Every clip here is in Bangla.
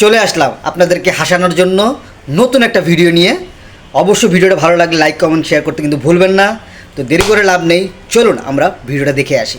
চলে আসলাম আপনাদেরকে হাসানোর জন্য নতুন একটা ভিডিও নিয়ে। অবশ্যই ভিডিওটা ভালো লাগলে লাইক কমেন্ট শেয়ার করতে কিন্তু ভুলবেন না। তো দেরি করে লাভ নেই। চলুন আমরা ভিডিওটা দেখে আসি।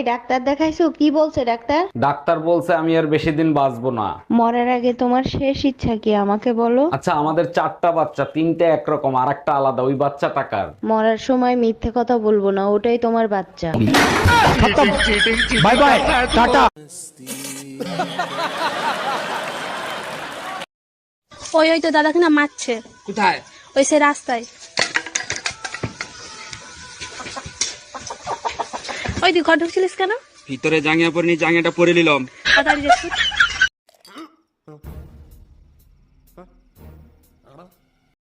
এই ডাক্তার দেখাইছো? কি বলছে ডাক্তার? ডাক্তার বলছে আমি আর বেশি দিন বাঁচবো না। মরার আগে তোমার শেষ ইচ্ছা কি? আমাকে বলো। আচ্ছা আমাদের চারটা বাচ্চা তিনটে একরকম আর একটা আলাদা ওই বাচ্চা টাকার মরার সময় মিথ্যে কথা বলব না ওটাই তোমার বাচ্চা। ওই ওই তো দাদাকে না মারছে। কোথায়? ওই সে রাস্তায়। ওই তুই ঘর ঢুকছিলিস কেন? ভিতরে জাঙ্গিয়া পরে নি জাঙ্গিয়াটা পরে নিলাম।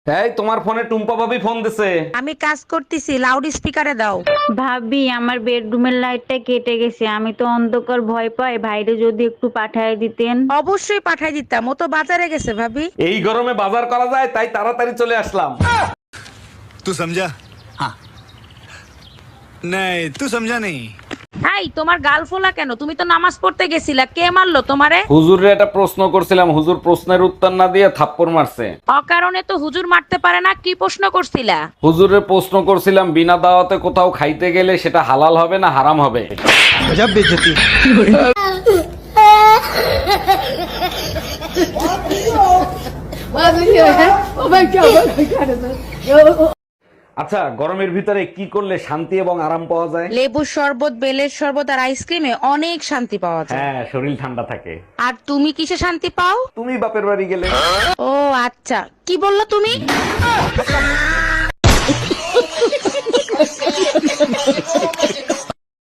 এই তোমার ফোনে টুম্পা ভাবি ফোন দিছে। আমি কাজ করতেছি লাউড স্পিকারে দাও। ভাবি আমার বেডরুমের লাইটটা কেটে গেছে। আমি তো অন্ধকার ভয় পাই। ভাইরে যদি একটু পাঠায় দিতেন। অবশ্যই পাঠায় দিতাম। ও তো বাজারে গেছে ভাবি। এই গরমে বাজার করা যায় তাই তাড়াতাড়ি চলে আসলাম। তুই সমঝা হ্যাঁ नहीं तू समझा नहीं এই তোমার গাল ফোলা কেন তুমি তো নামাজ পড়তে গেছিলা কে মারলো তোমারে হুজুরে একটা প্রশ্ন করছিলাম হুজুর প্রশ্নের উত্তর না দিয়ে থাপ্পড় মারছে অকারণে তো হুজুর মারতে পারে না কি প্রশ্ন করছিলা হুজুরে প্রশ্ন করছিলাম বিনা দাওয়াতে কোথাও খাইতে গেলে সেটা হালাল হবে না হারাম হবে আচ্ছা গরমের ভিতরে কি করলে শান্তি এবং আরাম পাওয়া যায়? লেবুর শরবত বেলের শরবত আর আইসক্রিমে অনেক শান্তি পাওয়া যায়। হ্যাঁ শরীর ঠান্ডা থাকে। আর তুমি কিসে শান্তি পাও? তুমি বাপের বাড়ি গেলে। ও আচ্ছা। কি বলল তুমি?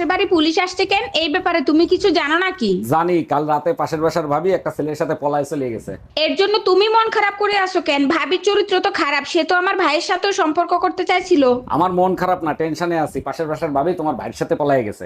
পাশের বাড়ি পুলিশ আসছে কেন? এই ব্যাপারে তুমি কিছু জানো নাকি? জানি কাল রাতে পাশের বাসার ভাবি একটা ছেলের সাথে পলায় চলে গেছে। এর জন্য তুমি মন খারাপ করে আসো কেন? ভাবির চরিত্র তো খারাপ সে তো আমার ভাইয়ের সাথেও সম্পর্ক করতে চাইছিল। আমার মন খারাপ না টেনশনে আছি। পাশের বাসার ভাবি তোমার ভাইয়ের সাথে পলায় গেছে।